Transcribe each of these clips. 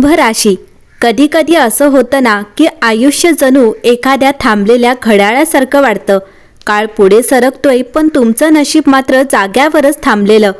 कुंभ राशी कधी कधी असं होतं ना की आयुष्य जणू एखाद्या थांबलेल्या घड्याळासारखं वाटतं काळ पुढे सरकतोय पण तुमचं नशीब मात्र जाग्यावरच थांबलेलं.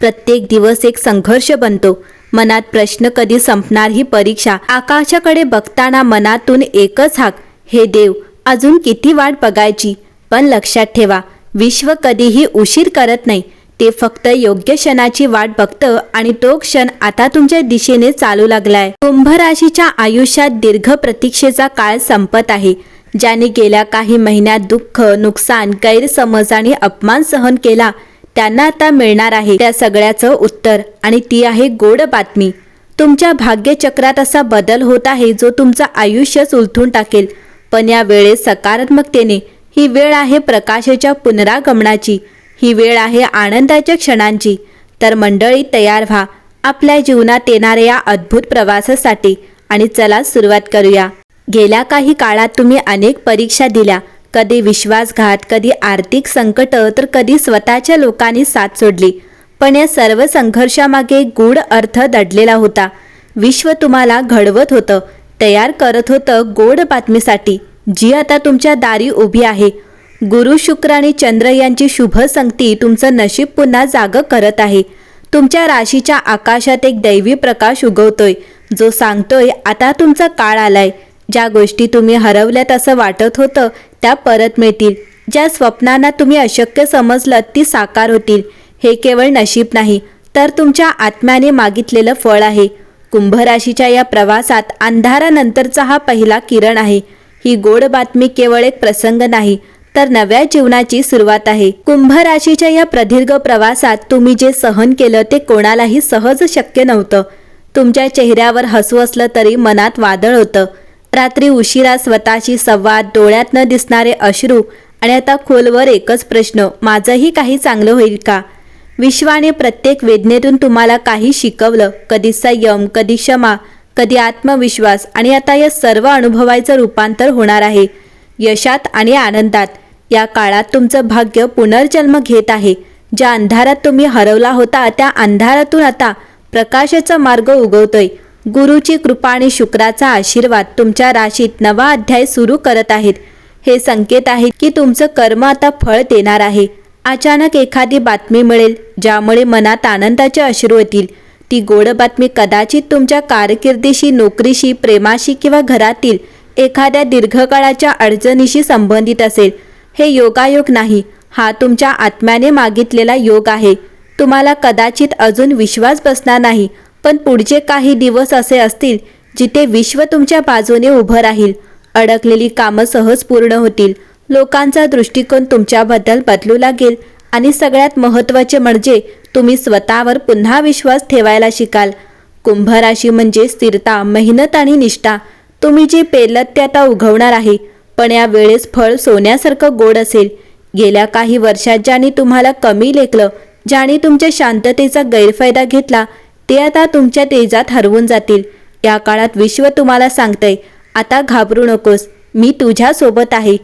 प्रत्येक दिवस एक संघर्ष बनतो. मनात प्रश्न कधी संपणार ही परीक्षा. आकाशाकडे बघताना मनातून एकच हाक हे देव अजून किती वाट बघायची? पण लक्षात ठेवा विश्व कधीही उशीर करत नाही. ते फक्त योग्य क्षणाची वाट बघतं आणि तो क्षण आता तुमच्या दिशेने चालू लागलाय. कुंभ राशीच्या आयुष्यात दीर्घ प्रतीक्षेचा काळ संपत आहे ज्याने गेल्या काही महिन्यात दुःख नुकसान गैरसमज आणि अपमान सहन केला त्यांना आता मिळणार आहे. त्या सगळ्याचं उत्तर आणि ती आहे गोड बातमी. तुमच्या भाग्यचक्रात असा बदल होत आहे जो तुमचं आयुष्यच उलथून टाकेल. पण या वेळेस सकारात्मकतेने ही वेळ आहे प्रकाशाच्या पुनरागमनाची. ही वेळ आहे आनंदाच्या क्षणांची. तर मंडळी तयार व्हा. आपल्या जीवनात येणाऱ्या या अद्भुत प्रवासासाठी आणि चला सुरुवात करूया. गेल्या काही काळात तुम्ही अनेक परीक्षा दिल्या. कधी विश्वासघात कधी आर्थिक संकट तर कधी स्वतःच्या लोकांनी साथ सोडली. पण या सर्व संघर्षामागे गूढ अर्थ दडलेला होता. विश्व तुम्हाला घडवत होतं. तयार करत होतं गोड बातमीसाठी. जी आता तुमच्या दारी उभी आहे. गुरु शुक्र आणि चंद्र यांची शुभ संगती तुमचं नशीब पुन्हा जाग करत आहे. तुमच्या राशीच्या आकाशात एक दैवी प्रकाश उगवतोय. जो सांगतोय आता तुमचा काळ आलाय. ज्या गोष्टी तुम्ही हरवल्यात असं वाटत होतं त्या परत मिळतील. ज्या स्वप्नांना तुम्ही अशक्य समजलं ती साकार होतील. हे केवळ नशीब नाही तर तुमच्या आत्म्याने मागितलेलं फळ आहे. कुंभ राशीच्या या प्रवासात अंधारानंतरचा हा पहिला किरण आहे. ही गोड बातमी केवळ एक प्रसंग नाही तर नव्या जीवनाची सुरुवात आहे. कुंभ राशीच्या या प्रदीर्घ प्रवासात तुम्ही जे सहन केलं ते कोणालाही सहज शक्य नव्हतं. तुमच्या चेहऱ्यावर हसू असलं तरी मनात वादळ होतं. रात्री उशिरा स्वतःशी संवाद डोळ्यात न दिसणारे अश्रू आणि आता खोलवर एकच प्रश्न माझंही काही चांगलं होईल का? विश्वाने प्रत्येक वेदनेतून तुम्हाला काही शिकवलं. कधी संयम कधी क्षमा कधी आत्मविश्वास आणि आता या सर्व अनुभवाचं रूपांतर होणार आहे. यशात आणि आनंदात. या काळात तुमचं भाग्य पुनर्जन्म घेत आहे. ज्या अंधारात तुम्ही हरवला होता त्या अंधारातून आता प्रकाशाचा मार्ग उगवतोय. गुरुची कृपा आणि शुक्राचा आशीर्वाद तुमच्या राशीत नवा अध्याय सुरू करत आहेत. हे संकेत आहे की तुमचं कर्म आता फळ देणार आहे. अचानक एखादी बातमी मिळेल ज्यामुळे मनात आनंदाचे अश्रू येतील. ती गोड बातमी कदाचित तुमच्या कारकिर्दीशी नोकरीशी प्रेमाशी किंवा घरातील एखाद्या दीर्घकाळाच्या अडचणीशी संबंधित असेल. हे योगायोग नाही. हा तुमच्या आत्म्याने मागितलेला योग आहे. तुम्हाला कदाचित अजून विश्वास बसणार नाही पण पुढचे काही दिवस असे असतील जिथे विश्व तुमच्या बाजूने उभं राहील. अडकलेली कामं सहज पूर्ण होतील. लोकांचा दृष्टिकोन तुमच्याबद्दल बदलू लागेल. आणि सगळ्यात महत्त्वाचे म्हणजे तुम्ही स्वतःवर पुन्हा विश्वास ठेवायला शिकाल. कुंभराशी म्हणजे स्थिरता मेहनत आणि निष्ठा. तुम्ही जे पेरलत ते आता उगवणार आहे. पण या वेळेस फळ सोन्यासारखं गोड असेल. गेल्या काही वर्षात ज्याने तुम्हाला कमी लेखलं ज्याने तुमच्या शांततेचा गैरफायदा घेतला ते आता तुमच्या तेजात हरवून जातील. या काळात विश्व तुम्हाला सांगतंय आता घाबरू नकोस मी तुझ्यासोबत आहे.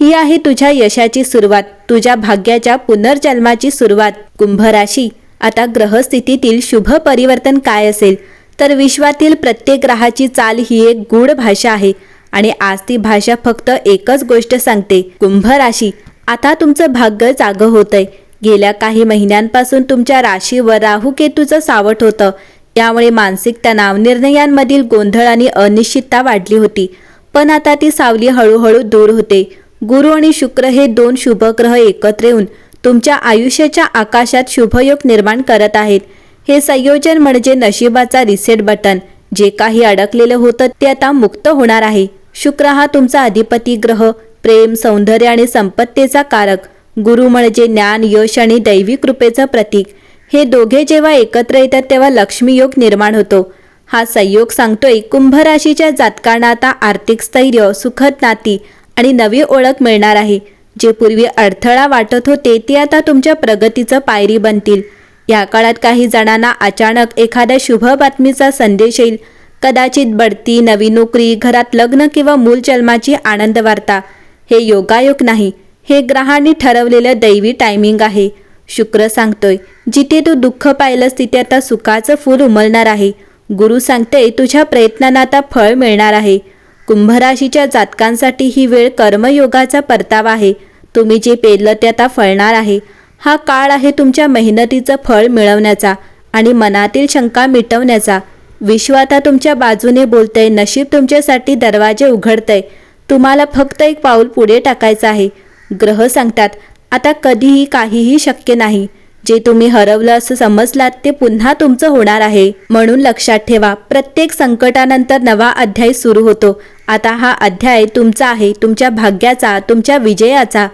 ही आहे तुझ्या यशाची सुरुवात तुझ्या भाग्याच्या पुनर्जन्माची सुरुवात. कुंभ राशी आता ग्रहस्थितीतील शुभ परिवर्तन काय असेल? तर विश्वातील प्रत्येक ग्रहाची चाल ही एक गूढ भाषा आहे. आणि आज ती भाषा फक्त एकच गोष्ट सांगते कुंभ राशी आता तुमचं भाग्य जागं होतंय. गेल्या काही महिन्यांपासून तुमच्या राशीवर राहू केतूचं सावट होतं. यामुळे मानसिक तणाव निर्णयांमधील गोंधळ आणि अनिश्चितता वाढली होती. पण आता ती सावली हळूहळू दूर होते. गुरु आणि शुक्र हे दोन शुभग्रह एकत्र येऊन तुमच्या आयुष्याच्या आकाशात शुभयोग निर्माण करत आहेत. हे संयोजन म्हणजे नशिबाचा रिसेट बटन जे काही अडकलेलं होतं ते आता मुक्त होणार आहे. शुक्र हा तुमचा अधिपती ग्रह प्रेम सौंदर्य आणि संपत्तीचा कारक गुरु म्हणजे ज्ञान यश आणि दैवी कृपेचं प्रतीक. हे दोघे जेव्हा एकत्र येतात तेव्हा लक्ष्मी योग निर्माण होतो. हा संयोग सांगतोय कुंभ राशीच्या जातकांना आता आर्थिक स्थैर्य सुखद नाती आणि नवी ओळख मिळणार आहे. जे पूर्वी अडथळा वाटत होते ते आता तुमच्या प्रगतीचं पायरी बनतील. या काळात काही जणांना अचानक एखाद्या शुभ बातमीचा संदेश येईल. कदाचित बढती नवी नोकरी घरात लग्न किंवा मूल जन्माची आनंद वार्ता हे योगायोग नाही. हे ग्रहांनी ठरवलेलं दैवी टायमिंग आहे. शुक्र सांगतोय जिथे तू दुःख पाहिलंस तिथे आता सुखाचं फूल उमलणार आहे. गुरु सांगते तुझ्या प्रयत्नांना आता फळ मिळणार आहे. कुंभराशीच्या जातकांसाठी ही वेळ कर्मयोगाचा परतावा आहे. तुम्ही जे पेरलं ते आता फळणार आहे. हा काळ आहे तुमच्या मेहनतीचं फळ मिळवण्याचा आणि मनातील शंका मिटवण्याचा. विश्व आता तुमच्या बाजूने बोलतंय नशीब तुमच्यासाठी दरवाजे उघडतंय. तुम्हाला फक्त एक पाऊल पुढे टाकायचं आहे. ग्रह सांगतात आता कधीही काहीही शक्य नाही. जे तुम्ही हरवलं असं समजलात ते पुन्हा तुमचं होणार आहे. म्हणून लक्षात ठेवा प्रत्येक संकटानंतर नवा अध्याय सुरू होतो. आता हा अध्याय तुमचा आहे तुमच्या भाग्याचा तुमच्या विजयाचा.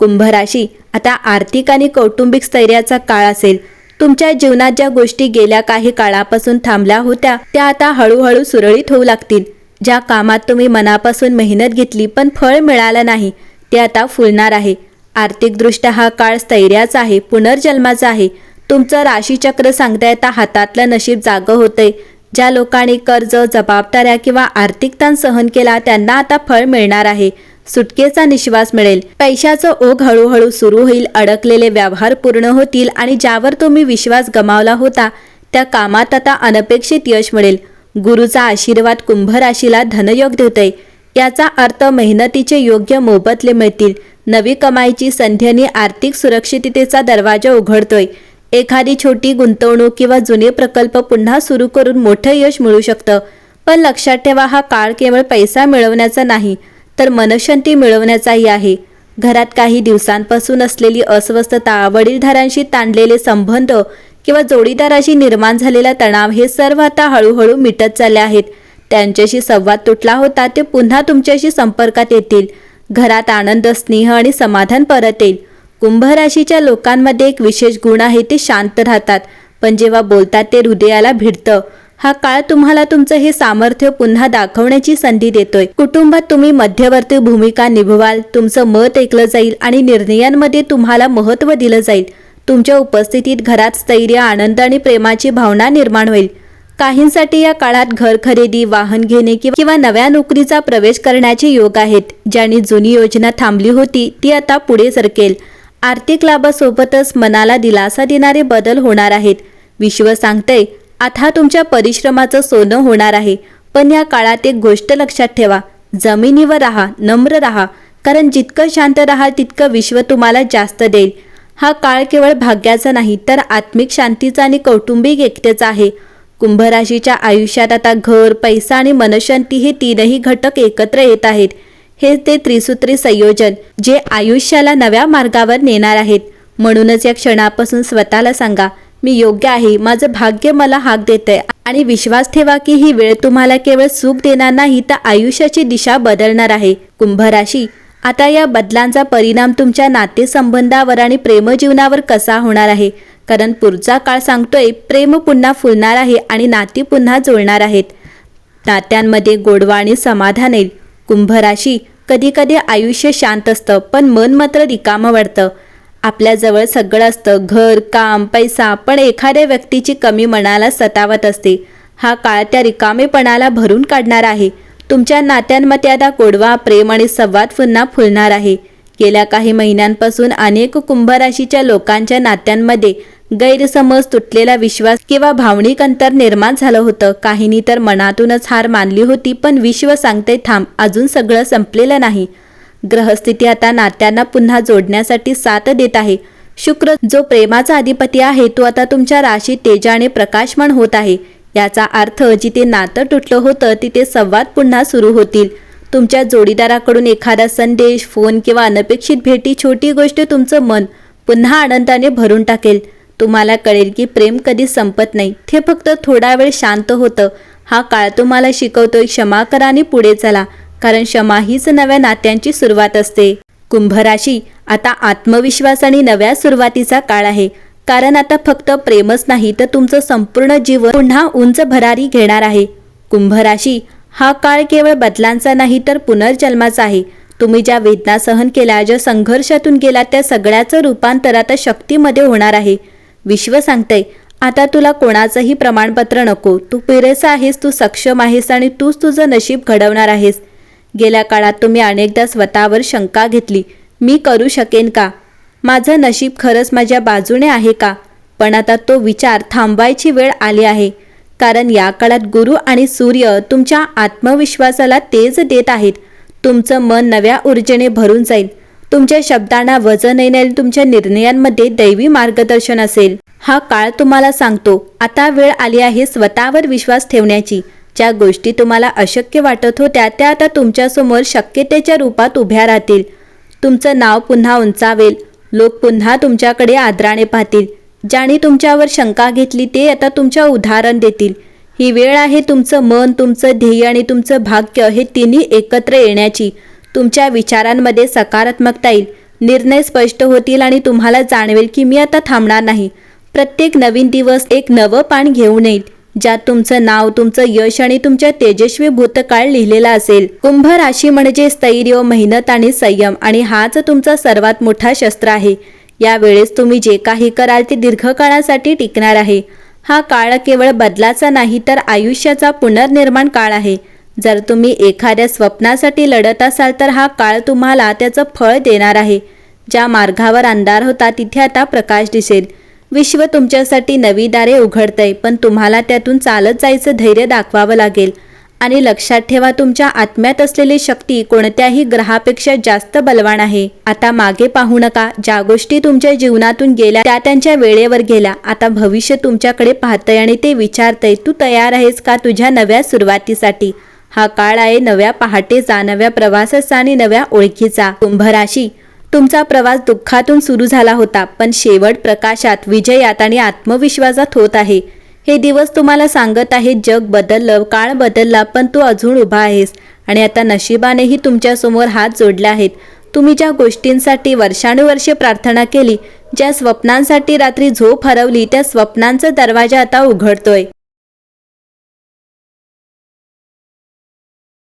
कुंभराशी आता आर्थिक आणि कौटुंबिक स्थैर्याचा काळ असेल. तुमच्या जीवनात ज्या गोष्टी गेल्या काही काळापासून थांबल्या होत्या त्या आता हळूहळू सुरळीत होऊ लागतील. ज्या कामात तुम्ही मनापासून मेहनत घेतली पण फळ मिळालं नाही ते आता फुलणार आहे. आर्थिकदृष्ट्या हा काळ स्थैर्याचा आहे पुनर्जन्माचा आहे. तुमचं राशीचक्र सांगता येता हातातलं नशीब जागं होतंय. ज्या लोकांनी कर्ज जबाबदाऱ्या किंवा आर्थिक ताण सहन केला त्यांना आता फळ मिळणार आहे. सुटकेचा निश्वास मिळेल. पैशाचं ओघ हळूहळू सुरू होईल. अडकलेले व्यवहार पूर्ण होतील आणि ज्यावर तुम्ही विश्वास गमावला होता त्या कामात आता अनपेक्षित यश मिळेल. गुरुचा आशीर्वाद कुंभ राशीला धनयोग देतोय. याचा अर्थ मेहनतीचे योग्य मोबदले मिळतील. नवी कमाईची संधी आणि आर्थिक सुरक्षिततेचा दरवाजा उघडतोय. एखादी छोटी गुंतवणूक किंवा जुने प्रकल्प पुन्हा सुरू करून मोठं यश मिळू शकतं. पण लक्षात ठेवा हा काळ केवळ पैसा मिळवण्याचा नाही तर मनशांती मिळवण्याचाही आहे. घरात काही दिवसांपासून असलेली अस्वस्थता वडीलधारांशी ताणलेले संबंध किंवा जोडीदाराशी निर्माण झालेला तणाव हे सर्व आता हळूहळू मिटत चालले आहेत. त्यांच्याशी संवाद तुटला होता ते पुन्हा तुमच्याशी संपर्कात येतील. घरात आनंद स्नेह आणि समाधान परत येईल. कुंभ राशीच्या लोकांमध्ये एक विशेष गुण आहे ते शांत राहतात. पण जेव्हा बोलतात ते हृदयाला भिडतं. हा काळ तुम्हाला तुमचं हे सामर्थ्य पुन्हा दाखवण्याची संधी देतोय. कुटुंबात तुम्ही मध्यवर्ती भूमिका निभवाल तुमचं मत ऐकलं जाईल आणि निर्णयांमध्ये तुम्हाला महत्त्व दिलं जाईल. तुमच्या उपस्थितीत घरात स्थैर्य आनंद आणि प्रेमाची भावना निर्माण होईल. काहींसाठी या काळात घर खरेदी वाहन घेणे किंवा नव्या नोकरीचा प्रवेश करण्याचे योग आहेत. ज्यांनी जुनी योजना थांबली होती ती आता पुढे सरकेल. आर्थिक लाभासोबतच मनाला दिलासा देणारे बदल होणार आहेत. विश्व सांगते आता तुमच्या परिश्रमाचं सोनं होणार आहे. पण या काळात एक गोष्ट लक्षात ठेवा. जमिनीवर राहा नम्र राहा. कारण जितकं शांत राहाल तितकं विश्व तुम्हाला जास्त देईल. हा काळ केवळ भाग्याचा नाही तर आत्मिक शांतीचा आणि कौटुंबिक एकतेचा आहे. कुंभराशीच्या आयुष्यात आता घर पैसा आणि मनशांती हे तीनही घटक एकत्र येत आहेत. हे ते त्रिसूत्री संयोजन जे आयुष्याला नव्या मार्गावर नेणार आहेत. म्हणूनच या क्षणापासून स्वतःला सांगा मी योग्य आहे. माझं भाग्य मला हाक देतंय. आणि विश्वास ठेवा की ही वेळ तुम्हाला केवळ सुख देणार नाही तर आयुष्याची दिशा बदलणार आहे. कुंभराशी आता या बदलांचा परिणाम तुमच्या नातेसंबंधावर आणि प्रेमजीवनावर कसा होणार आहे? कारण पुढचा काळ सांगतोय प्रेम पुन्हा फुलणार आहे आणि नाती पुन्हा जुळणार आहेत. नात्यांमध्ये गोडवा आणि समाधान येईल. कुंभराशी कधी कधी आयुष्य शांत असतं पण मन मात्र रिकामं वाटतं आपल्याजवळ सगळं असतं. घर काम पैसा. पण एखाद्या व्यक्तीची कमी मनाला सतावत असते. हा काळ त्या रिकामेपणाला भरून काढणार आहे. तुमच्या नात्यांमध्ये आता गोडवा प्रेम आणि संवाद पुन्हा फुलणार आहे. गेल्या काही महिन्यांपासून अनेक कुंभराशीच्या लोकांच्या नात्यांमध्ये गैरसमज तुटलेला विश्वास किंवा भावनिक अंतर निर्माण झालं होतं. काहींनी तर मनातूनच हार मानली होती पण विश्व सांगते थांब अजून सगळं संपलेलं नाही. ग्रहस्थिती आता नात्यांना पुन्हा जोडण्यासाठी साथ देत आहे. शुक्र जो प्रेमाचा अधिपती आहे तो आता तुमच्या राशीत तेजाने प्रकाशमान होत आहे. याचा अर्थ जिथे नातं तुटलं होतं तिथे संवाद पुन्हा सुरू होतील. तुमच्या जोडीदाराकडून एखादा संदेश फोन किंवा अनपेक्षित भेटी छोटी गोष्ट तुमचं मन पुन्हा आनंदाने भरून टाकेल. तुम्हाला कळेल की प्रेम कधी संपत नाही. ते फक्त थोडा वेळ शांत होतं. हा काळ तुम्हाला शिकवतोय क्षमा करा आणि पुढे चला. कारण क्षमा हीच नव्या नात्यांची सुरुवात असते. कुंभराशी आता आत्मविश्वास आणि नव्या सुरुवातीचा काळ आहे. कारण आता फक्त प्रेमच नाही तर तुमचं संपूर्ण जीवन पुन्हा उंच भरारी घेणार आहे. कुंभराशी हा काळ केवळ बदलांचा नाही तर पुनर्जन्माचा आहे. तुम्ही ज्या वेदना सहन केल्या ज्या संघर्षातून गेला त्या सगळ्याचं रूपांतर आता शक्तीमध्ये होणार आहे. विश्व सांगतंय आता तुला कोणाचंही प्रमाणपत्र नको. तू पुरेसा आहेस तू सक्षम आहेस आणि तूच तुझं नशीब घडवणार आहेस. गेल्या काळात तुम्ही अनेकदा स्वतःवर शंका घेतली. मी करू शकेन का? माझं नशीब खरंच माझ्या बाजूने आहे का? पण आता तो विचार थांबवायची वेळ आली आहे. कारण या काळात गुरु आणि सूर्य तुमच्या आत्मविश्वासाला तेज देत आहेत. तुमचं मन नव्या ऊर्जेने भरून जाईल. तुमच्या शब्दांना वजन येईल तुमच्या निर्णयांमध्ये दैवी मार्गदर्शन असेल. हा काळ तुम्हाला सांगतो. आता वेळ आली आहे स्वतःवर विश्वास ठेवण्याची. ज्या गोष्टी तुम्हाला अशक्य वाटत होत्या त्या आता तुमच्यासमोर शक्यतेच्या रूपात उभ्या राहतील. तुमचं नाव पुन्हा उंचावेल. लोक पुन्हा तुमच्याकडे आदराने पाहतील. ज्याने तुमच्यावर शंका घेतली ते आता तुमच्या उदाहरण देतील. ही वेळ आहे तुमचं मन तुमचं ध्येय आणि तुमचं भाग्य हे तिन्ही एकत्र येण्याची. तुमच्या विचारांमध्ये सकारात्मकता येईल. निर्णय स्पष्ट होतील आणि तुम्हाला जाणवेल की मी आता थांबणार नाही. प्रत्येक नवीन दिवस एक नवं पान घेऊन येईल. ज्यात तुमचं नाव तुमचं यश आणि तुमच्या तेजस्वी भूतकाळ लिहिलेला असेल. कुंभ राशी म्हणजे स्थैर्य मेहनत आणि संयम आणि हाच तुमचा सर्वात मोठा शस्त्र आहे. या वेळेस तुम्ही जे काही कराल ते दीर्घकाळासाठी टिकणार आहे. हा काळ केवळ बदलाचा नाही तर आयुष्याचा पुनर्निर्माण काळ आहे. जर तुम्ही एखाद्या स्वप्नासाठी लढत असाल तर हा काळ तुम्हाला त्याचं फळ देणार आहे. ज्या मार्गावर अंधार होता तिथे आता प्रकाश दिसेल. विश्व तुमच्यासाठी नवी दारे उघडतंय पण तुम्हाला त्यातून चालत जायचं धैर्य दाखवावं लागेल. आणि लक्षात ठेवा तुमच्या आत्म्यात असलेली शक्ती कोणत्याही ग्रहापेक्षा जास्त बलवान आहे. आता मागे पाहू नका ज्या गोष्टी तुमच्या जीवनातून गेल्या त्या त्यांच्या वेळेवर गेल्या. आता भविष्य तुमच्याकडे पाहतंय आणि ते विचारतंय तू तयार आहेस का तुझ्या नव्या सुरुवातीसाठी? हा काळ आहे नव्या पहाटेचा नव्या प्रवासाचा आणि नव्या ओळखीचा. कुंभ राशी तुमचा प्रवास दुःखातून सुरू झाला होता पण शेवट प्रकाशात विजयात आणि आत्मविश्वासात होत आहे. हे दिवस तुम्हाला सांगत आहे जग बदललं काळ बदलला पण तू अजून उभा आहेस. आणि आता नशिबानेही तुमच्यासमोर हात जोडले आहेत. तुम्ही ज्या गोष्टींसाठी वर्षानुवर्षे प्रार्थना केली ज्या स्वप्नांसाठी रात्री झोप हरवली त्या स्वप्नांचा दरवाजा आता उघडतोय.